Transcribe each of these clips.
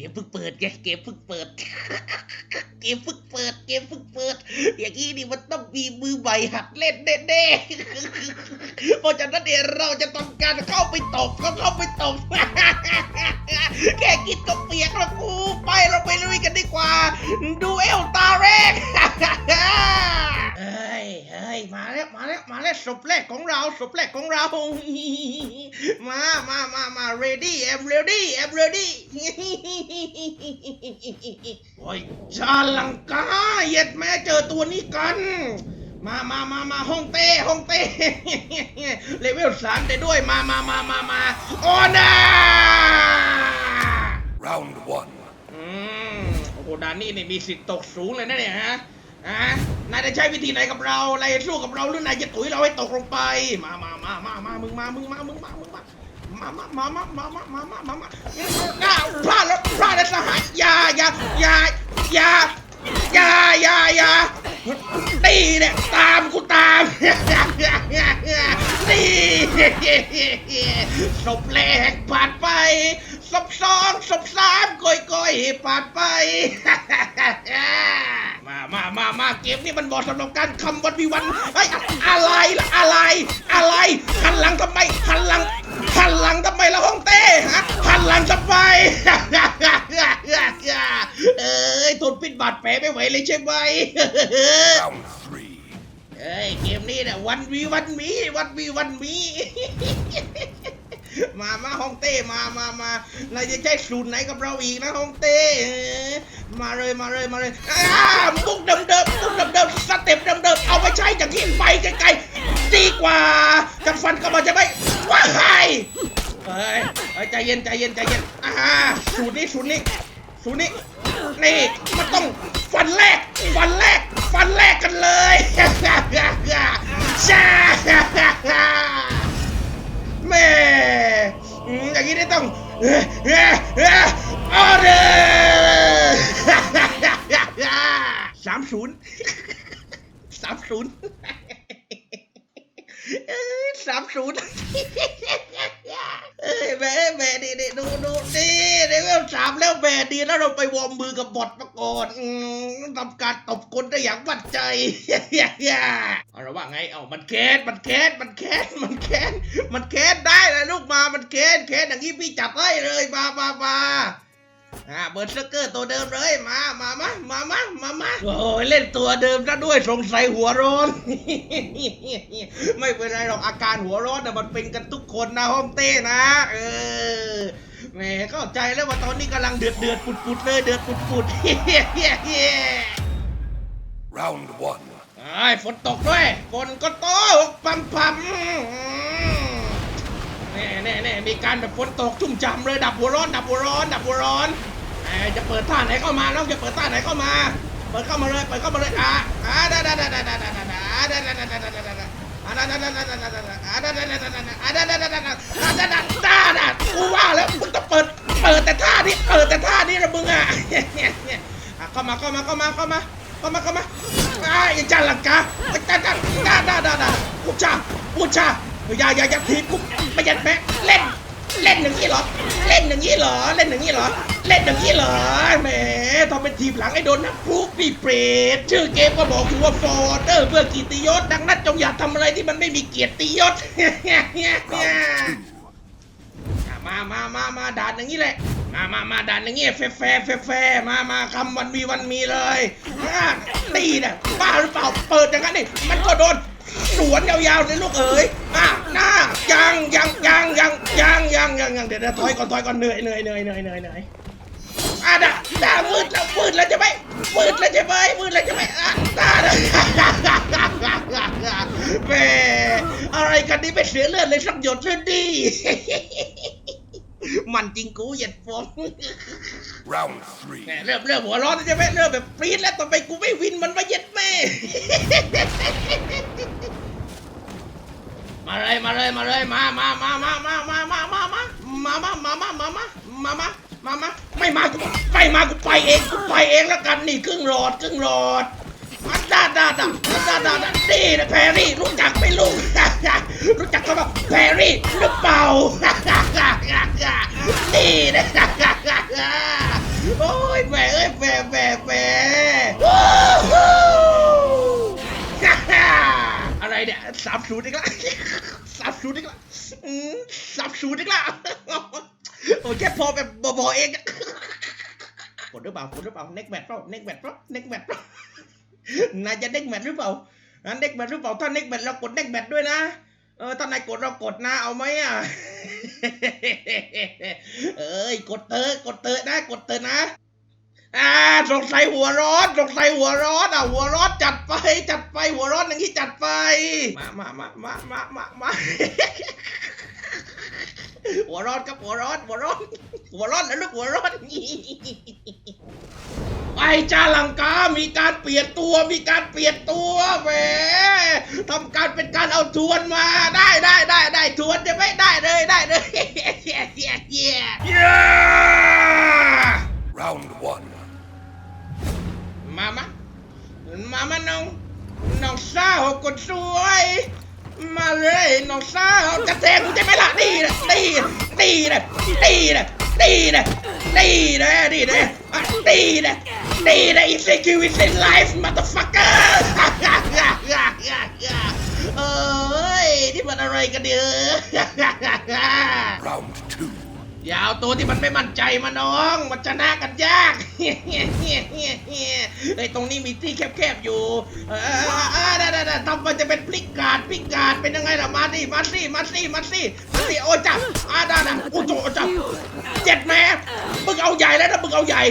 กมเพิ่งเปิดไงเกมเพิ่งเปิด เกมเพิ่งเปิด เกมเพิ่งเปิด อย่างนี้นี่มันต้องมีมือใหม่หัดเล่นแน่ๆเพราะฉะนั้นเดี๋ยวเราจะทำการเข้าไปตบก็เข้าไปตบแค่กินก็เปียกแล้วกูไปเราไปลุยกันดีกว่า ดูเอลตาแรกเฮ้ยเฮ้ยมาแล้วมาแล้วมาแล้วศพแรกของเราศพแรกของเรา มามามามา ready I'm ready I'm ready โอ้ยชาลังกาเหย็ดแม่เจอตัวนี้กัน มามามามาห้องเต้ห้องเต้เลเวลสามได้ด้วยมามามามามาโอ้นา Round one. อืมโอ้โหดานนี่เนี่ยมีสิทธิ์ตกสูงเลยนะเนี่ยฮะฮะนายจะใช้วิธีไหนกับเรานายจะสู้กับเราหรือนายจะตุ๋ยเราให้ตกลงไป มามามามามามึงมามึงมามึงมามึงมา มามามามามามามามามามาอ้าวพลาดแล้วพลาดแล้วสหายอย่าอย่าอย่าอย่าอย่าอย่ายาตีเนี่ยตามกูตามตีศพแรกผ่านไปศพสองศพสามก้อยก้อยผ่านไปมามามามาเกมนี้มันเหมาะสำหรับการคำวันวิวันเฮ้อะไรล่ะอะไร อะไรหันหลังทำไมหันหลัง หันหลังทำไมละห้องเต้ฮะหันหลังทำไมเอ้ยทนพิษบาดแผลไม่ไหวเลยใช่ไหมเอ้ยเกมนี้เนี่ยวันวีวันมีวันวีวันมีมามาฮ่องเต้มามามาเราจะใช้สูตรไหนกับเราอีกนะฮ่องเต้มาเลยมาเลยมาเลยอ้ามุกเดิมเดิมมุกเดิมเดิมสเต็ปเดิมเดิมเอาไปใช้จากที่ไปไกลๆดีกว่ากันฟันเข้ามาจะไมว้าย เฮ้ยเฮ้ยใจเย็นใจเย็นใจเย็นอ่าสูตรนี้สูตรนี้สูตรนี้นี่มันต้องฟันแรกฟันแรกฟันแรกกันเลยชาแม่อืมอย่างนี้ได้ต้องเออเอ่อเอ่อออเดอร์สามศูนย์สามศูนย์สามศูนย์ แหมแม่แม่ดีดีดูดูดีเดี๋ยวสามแล้วแม่ดีแล้วเราไปวอร์มมือกับบอทมาก่อนอืมทำการตบคนได้อย่างวัดใจเอาละว่าไงเอามันแค้นมันแค้นมันแค้นมันแค้นมันแค้นได้เลยลูกมามันแค้นแค้นอย่างนี้พี่จับให้เลยมามามา อ่าเบิร์ดสเกอร์ตัวเดิมเลยมามามามามามามาโอ้ยเล่นตัวเดิมซะด้วยสงสัยหัวร้อน ไม่เป็นไรหรอกอาการหัวร้อนน่ะมันเป็นกันทุกคนนะห้องเต้นะเออแหมเข้าใจแล้วว่าตอนนี้กำลังเดือดเดือดปุดปุดๆเลยเดือดปุดปุด Round one. ไอ้ยฝนตกด้วยฝนก็ตกปั๊มปั๊มแน่แน่แน่มีการแบบฝนตกชุ่มฉ่ำเลยดับหัวร้อนดับหัวร้อนดับหัวร้อนไอ้จะเปิดท่าไหนเข้ามาน้องจะเปิดท่าไหนเข้ามาเปิดเข้ามาเลยเปิดเข้ามาเลยอะอะได้ได้ได้ได้ได้ได้ได้ได้ได้ได้ได้ได้ได้ได้อะได้ได้ได้ได้ได้ได้ได้อะได้ได้ได้ได้ได้อะได้ได้ได้ได้ได้ได้ได้ได้ได้กูว่าแล้วมึงต้องเปิดเปิดแต่ท่านี้เปิดแต่ท่านี้นะมึงอะอะเข้ามาเข้ามาเข้ามาเข้ามาเข้ามาเข้ามาไอ้จันลังกาจ้าจ้าจ้าจ้าจ้าจ้ากูจ้ากูจ้า อย่าอย่าอย่าทีกูไม่ยันแม่เล่น เล่นอย่างนี้เหรอ เล่นอย่างนี้เหรอ เล่นอย่างนี้เหรอ เล่นอย่างนี้เหรอ แหมทำเป็นทีมหลังไอ้โดนนักพลุกนี่เปรตชื่อเกมก็บอกอยู่ว่าฟอร์เดอร์เพื่อกีติยศ ดังนั้นจงอย่าทำอะไรที่มันไม่มีเกียรติยศ มามามามาด่านอย่างนี้แหละ มามามาด่านอย่างนี้แฟร์แฟร์แฟร์แฟมามาคำวันมีวันมีเลยตีน่ะบ้าหรือเปล่า เปิดอย่างนั้นนี่มันก็โดน สวนยาวๆเลยลูกเอ๋ยอะหน้ายังยังยังยังยังยังยังยังเดี๋ยวเดี๋ยวถอยก่อนถอยก่อนเหนื่อยเหนื่อยเหนื่อยเหนื่อยเหนื่อยเหนื่อยอะด่าด่ามืดแล้วมืดแล้วใช่ไหมมืดแล้วใช่ไหมมืดแล้วใช่ไหมอะด่าแหม่อะไรกันนี่ไม่เสียเลือดเลยสักหยดเลยดิ มันจริงกูเหยียดฟอง Round three. แหม่เริ่มเริ่มหัวร้อนแล้วใช่ไหมเริ่มแบบปรี๊ดแล้วต่อไปกูไม่วินมันมาเย็ดแม่ มาเลยมาเลยมาเลยมามามามามามามามามามามามามามามามามามามาไม่มากูไม่มากูไปเองกูไปเองแล้วกันนี่ครึ่งหลอดครึ่งหลอดมาด้าด้าด้าด้าด้าด้านี่นะแพรรี่รู้จักไหมลุงรู้จักคำว่าแพรรี่หรือเปล่านี่นะโอ้ยแหม่เอ้ยแหม่แหม่แหม่ เนี่ยสามศูนย์อีกแล้วสามศูนย์อีกแล้วอืมสามศูนย์อีกแล้วโอ้แค่พอแบบบอๆเองอะกดหรือเปล่ากดหรือเปล่าเน็กแมทเปล่าเน็กแมทเปล่าเน็กแมทเปล่าน่าจะเน็กแมทหรือเปล่าอะเน็กแมทหรือเปล่าถ้าเน็กแมทเรากดเน็กแมทด้วยนะเออถ้านายกดเรากดนะเอาไหมอะเอ้ยกดเตอะกดเตอะนะกดเตอะนะ อ่าสงสัยหัวร้อนสงสัยหัวร้อนอะหัวร้อนจัดไป จัดไปหัวร้อนอย่างนี้จัดไป มามามามามามามาหัวร้อนครับหัวร้อนหัวร้อนหัวร้อนแล้วลูกหัวร้อนไปจาลังกา มีการเปลี่ยนตัว มีการเปลี่ยนตัวแหมทำการเป็นการเอาทวนมา ได้ได้ได้ น้องสาวจะแทงกูจะไหม่ละนี่นะนี่นี่นะนี่นะนี่นะนี่นะนี่นะอะนี่นะนี่นะ insecure is in life motherfucker เอ้ยนี่มันอะไรกันเนี่ย Round. อย่าเอาตัวที่มันไม่มั่นใจมาน้อง มันชนะกันยากไอ้ยตรงนี้มีที่แคบๆอยู่ เออเออได้ได้ได้ทำมันจะเป็นพลิกการดพลิกการดเป็นยังไงล่ะมาสิมาสิมาสิมาสิมาสิโอ้จับอ่าได้ได้โอ้โจโอ้จับเจ็ดแม่มึงเอาใหญ่แล้วนะมึงเอาใหญ่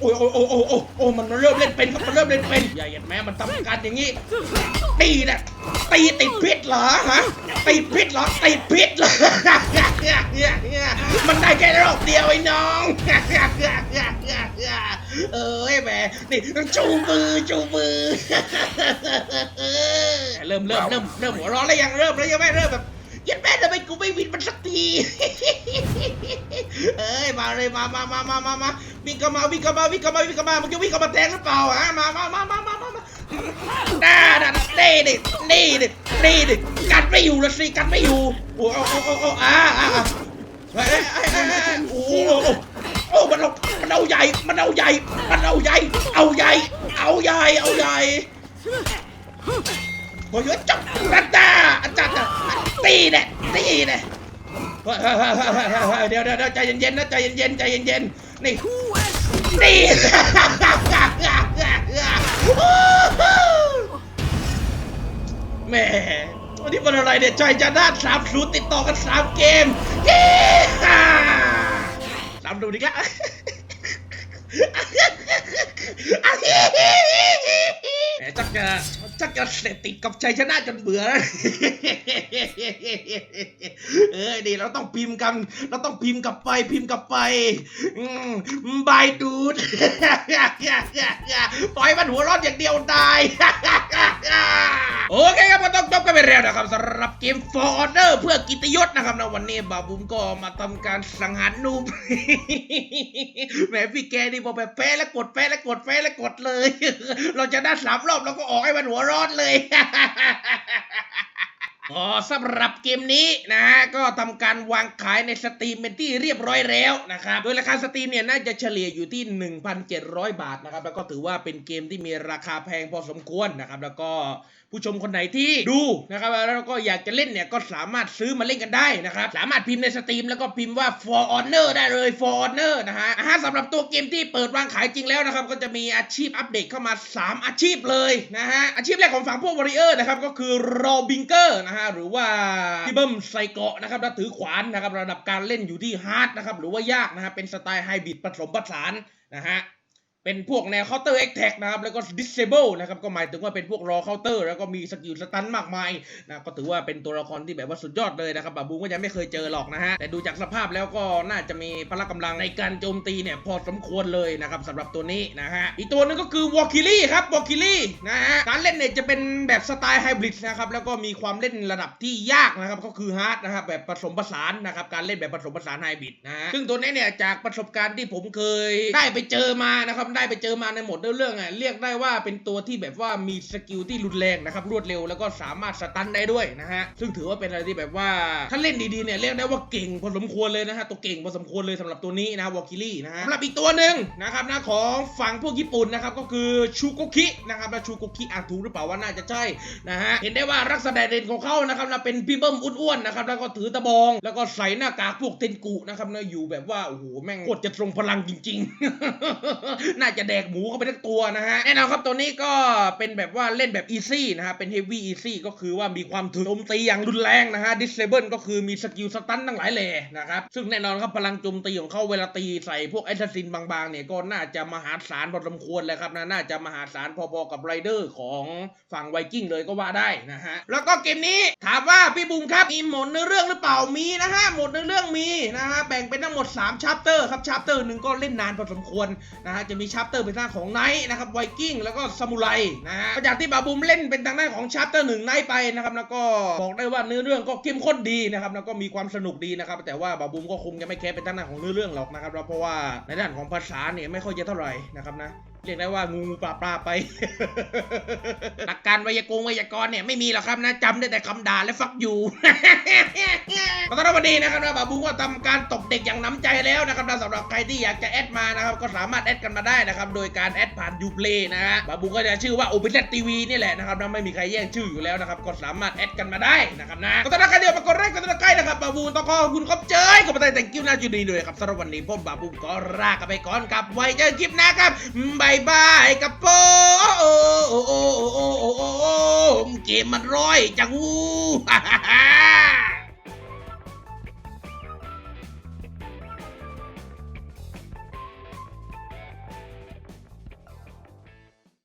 โอ้ยโอ้ยโอ้ยโอ้ยโอ้ยโอ้ยมันเริ่มเล่นเป็นครับมันเริ่มเล่นเป็นใหญ่เห็นแม่มันทำการอย่างนี้ตีนะตีติดพิษเหรอฮะติดพิษเหรอติดพิษเหรอมันได้แค่รอบเดียวไอ้น้องเอ้ยแหมนี่จูมือจูมือเริ่มเริ่มเริ่มเริ่มหัวร้อนแล้วยังเริ่มแล้วยังไม่เริ่มแบบ กูไม่วินมันสักทีเอ้ยมาเลยมามามามามามาวิ่งเข้ามาวิ่งเข้ามาวิ่งเข้ามาวิ่งเข้ามามึงจะวิ่งเข้ามาแทงหรือเปล่าฮะมามามามามามามาด่าด่านี่ดินี่ดินี่ดิกัดไม่อยู่ละสิกัดไม่อยู่โอ้โอ้โอ้โอ้อ้อ่าอ่าเฮ้ยโอ้โอ้มันเอามันเอาใหญ่มันเอาใหญ่มันเอาใหญ่เอาใหญ่เอาใหญ่เอาใหญ่โอ้ยจับรัตตาอาจารย์ตีเนี่ย ตีเนี่ยเฮ้ยเฮ้ยเฮ้ยเฮ้ยเฮ้ยเฮ้ยเดี๋ยวเดี๋ยวเดี๋ยวใจเย็นๆนะใจเย็นๆใจเย็นๆนี่ตีแม่วันนี้มันอะไรเนี่ยใจจะด้าสามศูนย์ติดต่อกันสามเกมเย้สามดูดิครับแหมจักจะ จักจะเสพติดกับชัยชนะจนเบื่อแล้วเอ้ยดีเราต้องพิมพ์กัน เราต้องพิมพ์กลับไปพิมพ์กลับไปอืมบายดูดปล่อยมันหัวร้อนอย่างเดียวได้โอเคครับก็ต้องจบกันไปแล้วนะครับสำหรับเกม For Honor เพื่อกิตยศนะครับนะวันนี้บาบุมก็มาทำการสังหารนูบแหมพี่แกนี่บอกแบบแพ้แล้วกดแพ้แล้วกดแพ้แล้วกดเลย เราจะได้สามรอบเราก็ออกให้มันหัวรอดเลยอ๋อสำหรับเกมนี้นะฮะก็ทำการวางขายในสตรีมเป็นที่เรียบร้อยแล้วนะครับโดยราคาสตรีมเนี่ยน่าจะเฉลี่ยอยู่ที่ 1,700 บาทนะครับแล้วก็ถือว่าเป็นเกมที่มีราคาแพงพอสมควรนะครับแล้วก็ ผู้ชมคนไหนที่ดูนะครับแล้วก็อยากจะเล่นเนี่ยก็สามารถซื้อมาเล่นกันได้นะครับสามารถพิมพ์ในสตรีมแล้วก็พิมพ์ว่า for honor ได้เลย for honor นะฮะอ่าฮะสำหรับตัวเกมที่เปิดวางขายจริงแล้วนะครับก็จะมีอาชีพอัปเดตเข้ามา 3 อาชีพเลยนะฮะอาชีพแรกของฝั่งพวกวอริเออร์นะครับก็คือรอบิงเกอร์นะฮะหรือว่าพี่เบิ้มใส่เกราะนะครับแล้วถือขวานนะครับระดับการเล่นอยู่ที่ฮาร์ดนะครับหรือว่ายากนะฮะเป็นสไตล์ไฮบริดผสมผสานนะฮะ เป็นพวกแนวเคาน์เตอร์เอ็กแท็กนะครับ แล้วก็ disable นะครับ ก็หมายถึงว่าเป็นพวกรอเคาน์เตอร์ แล้วก็มีสกิลสตันมากมายนะ ก็ถือว่าเป็นตัวละครที่แบบว่าสุดยอดเลยนะครับบาบูก็ยังไม่เคยเจอหรอกนะฮะ แต่ดูจากสภาพแล้วก็น่าจะมีพละกำลังในการโจมตีเนี่ย พอสมควรเลยนะครับสำหรับตัวนี้นะฮะ อีกตัวหนึงก็คือวอลคิลี่ครับวอลคิลี่นะฮะ การเล่นเนี่ยจะเป็นแบบสไตล์ไฮบริดนะครับ แล้วก็มีความเล่นระดับที่ยากนะครับ ก็คือฮาร์ดนะครับแบบผสมผสานนะครับ การเล่นแบบผสมผสานไฮบริดนะฮะซึ่งตัวนี้เนี่ยจากประสบการณ์ที่ผมเคยได้ไปเจอมานะครับได้ไปเจอมาในหมดเรื่องๆอะเรียกได้ว่าเป็นตัวที่แบบว่ามีสกิลที่รุนแรงนะครับรวดเร็วแล้วก็สามารถสตันได้ด้วยนะฮะซึ่งถือว่าเป็นอะไรที่แบบว่าถ้าเล่นดีๆเนี่ยเรียกได้ว่าเก่งพอสมควรเลยนะฮะตัวเก่งพอสมควรเลยสำหรับตัวนี้นะวอลคิลี่นะฮะสำหรับอีกตัวหนึ่งนะครับนะของฝั่งพวกญี่ปุ่นนะครับก็คือชูโกคินะครับนะชูโกคิอ่านถูกหรือเปล่าว่าน่าจะใช่นะฮะเห็นได้ว่ารักษณะเด่นของเขานะครับนะเป็นพี่เบิ้มอ้วนๆนะครับแล้วก็ถือตะบอง แล้วก็ใส่หน้ากากพวกเทนกุนะครับนะอยู่แบบว่าโอ้โหแม่งโคตรจะทรงพลังจริงๆน่าจะแดกหมูเข้าไปทั้งตัวนะฮะ แน่นอนครับตัวนี้ก็เป็นแบบว่าเล่นแบบอีซี่นะฮะ เป็นเฮฟวี่อีซี่ก็คือว่ามีความถึงโจมตีอย่างรุนแรงนะฮะดิสเซเบิลก็คือมีสกิลสตันทั้งหลายแหล่นะครับ ซึ่งแน่นอนครับพลังโจมตีของเขาเวลาตีใส่พวกแอสซัสซินบางๆเนี่ยก็น่าจะมหาศาลพอสมควรเลยครับนะน่าจะมหาศาลพอๆกับไรเดอร์ของฝั่งไวกิ้งเลยก็ว่าได้นะฮะแล้วก็เกมนี้ถามว่าพี่บุ๋มครับมีหมดเนื้อเรื่องหรือเปล่ามีนะฮะหมดเนื้อเรื่องมีนะฮะแบ่งเป็นทั้งหมด3ชัปเตอร์ครับชัปเตอร์หนึ่งก็เล่นนานพอสมควรนะฮะจะมีชาร์ปเตอร์เป็นทางของไนท์นะครับไวกิ้งแล้วก็ซามูไรนะฮะจากที่บาบูมเล่นเป็นทางด้านของชาร์ปเตอร์หนึ่งไนท์ไปนะครับแล้วก็บอกได้ว่าเนื้อเรื่องก็เข้มข้นดีนะครับแล้วก็มีความสนุกดีนะครับแต่ว่าบาบูมก็คงจะไม่แคร์เป็นทางด้านของเนื้อเรื่องหรอกนะครับเพราะว่าในด้านของภาษาเนี่ยไม่ค่อยจะเท่าไหร่นะครับนะเรียกได้ว่างูปลาปลาไป การไวยากรณ์ไวยากรณ์เนี่ยไม่มีหรอกครับนะจำได้แต่คำด่าและฟักอยู่ขอต้อนรับวันนี้นะครับนะบาบูก็ทำการตกเด็กอย่างน้ำใจแล้วนะครับนะสำหรับใครที่อยากจะแอดมานะครับก็สามารถแอดกันมาได้นะครับโดยการแอดผ่านยูเพลนะฮะบาบูก็จะชื่อว่า o p e n t v นี่แหละนะครับนะไม่มีใครแย่งชื่ออยู่แล้วนะครับก็สามารถแอดกันมาได้นะครับนะก็ต้อนรับใครเดียวมากดไลค์กดติดตามใกล้นะครับบาบูต้องขอบคุณครับเจยกับประเทศแต่งกิ้วน่าจุดีด้วยครับสำหรับวันนี้ผมบาบูก็ลากันไปก่อนครับไว้เจอคลิปหน้าครับบายบายกับโปโอ้โอ้โอ้โอ้โอ้มเกมมันร้อยจังวูฮ่าฮ่าฮ่า